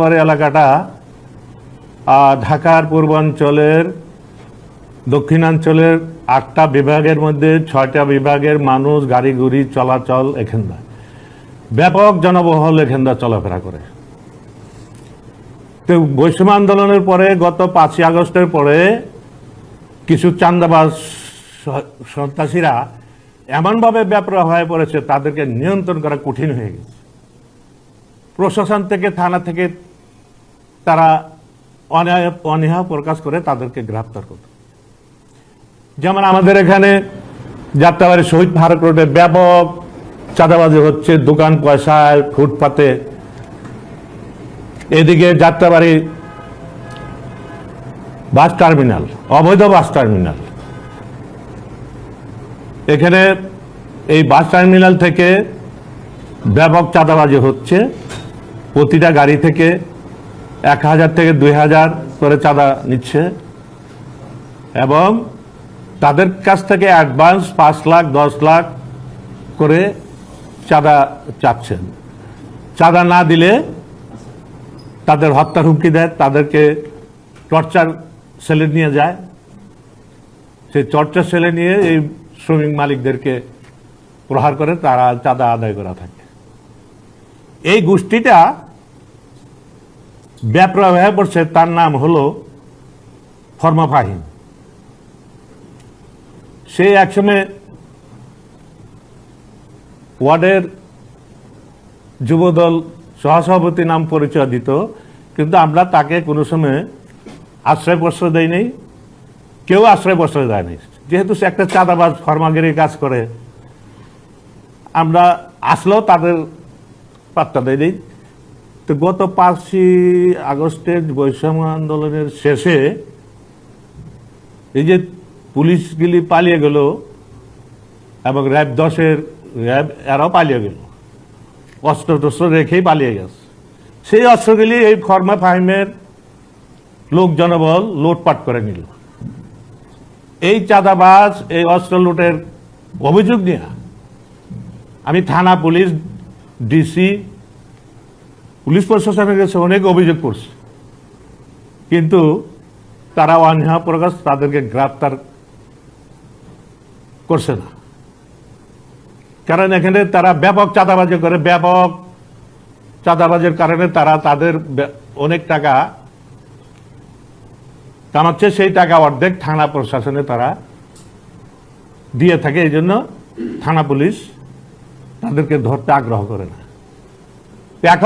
আমার এলাকাটা ঢাকার পূর্বাঞ্চলের, দক্ষিণাঞ্চলের আটটা বিভাগের মধ্যে ছয়টা বিভাগের মানুষ গাড়ি, গুড়ি চলাচল এখানটা ব্যাপক জনবহল এখানটা চলাফেরা করে। তো বৈষম্য আন্দোলনের পরে, গত পাঁচই আগস্টের পরে কিছু চান্দাবাজ সন্ত্রাসীরা এমনভাবে ব্যাপার হয়ে পড়েছে, তাদেরকে নিয়ন্ত্রণ করা কঠিন হয়ে গেছে। প্রশাসন থেকে, থানা থেকে তারা অনীহা প্রকাশ করে তাদেরকে গ্রেপ্তার করত। যেমন আমাদের এখানে যাত্রাবাড়ি শহীদ ফারুক রোডে ব্যাপক চাঁদাবাজি হচ্ছে, দোকান পয়সায় ফুটপাতে। এদিকে যাত্রাবাড়ি বাস টার্মিনাল, অবৈধ বাস টার্মিনাল। এখানে এই বাস টার্মিনাল থেকে ব্যাপক চাঁদাবাজি হচ্ছে প্রতিটা গাড়ি থেকে। এক হাজার থেকে দুই হাজার করে চাঁদা নিচ্ছে এবং তাদের কাছ থেকে অ্যাডভান্স পাঁচ লাখ, দশ লাখ করে চাঁদা চাচ্ছেন। চাঁদা না দিলে তাদের হত্যার হুমকি দেয়, তাদেরকে টর্চার সেলে নিয়ে যায়। সেই টর্চার সেলে নিয়ে এই শ্রমিক মালিকদেরকে প্রহার করে তারা চাঁদা আদায় করা থাকে। এই গোষ্ঠীটা ব্যাপরা হয়ে পড়ছে, তার নাম হলো ফর্মা ফাহিম। সে একসময় ওয়ার্ডের যুবদল সহসভাপতি নাম পরিচয় দিত, কিন্তু আমরা তাকে কোনো সময় আশ্রয় প্রশ্রয় দেই নাই, কেউ আশ্রয় প্রশ্রয় দেয়নি যেহেতু সে একটা চাঁদাবাজ, ফর্মাগিরি কাজ করে, আমরা আসলেও তাদের পাত্তা দেয় নেই। তো গত পাঁচই আগস্টের বৈষম্য আন্দোলনের শেষে এই যে পুলিশগুলি পালিয়ে গেল এবং র্যাব দশের র্যাব এরাও পালিয়ে গেল অস্ত্র টস্ত্র রেখেই পালিয়ে গেছে। সেই অস্ত্রগুলি এই ফর্মা ফাহিমের লোক জনবল লুটপাট করে নিল। এই চাঁদাবাজ, এই অস্ত্র লুটের অভিযোগ নিয়ে আমি থানা পুলিশ, ডিসি পুলিশ প্রশাসনের কাছে অনেক অভিযোগ করছে। কিন্তু তারা অনীহা প্রকাশ তাদেরকে গ্রেপ্তার করছে না। কারণ এখানে তারা ব্যাপক চাঁদাবাজি করে, ব্যাপক চাঁদাবাজের কারণে তারা তাদের অনেক টাকা কামাচ্ছে, সেই টাকা অর্ধেক থানা প্রশাসনে তারা দিয়ে থাকে। এই জন্য থানা পুলিশ তাদেরকে ধরতে আগ্রহ করে না। এখন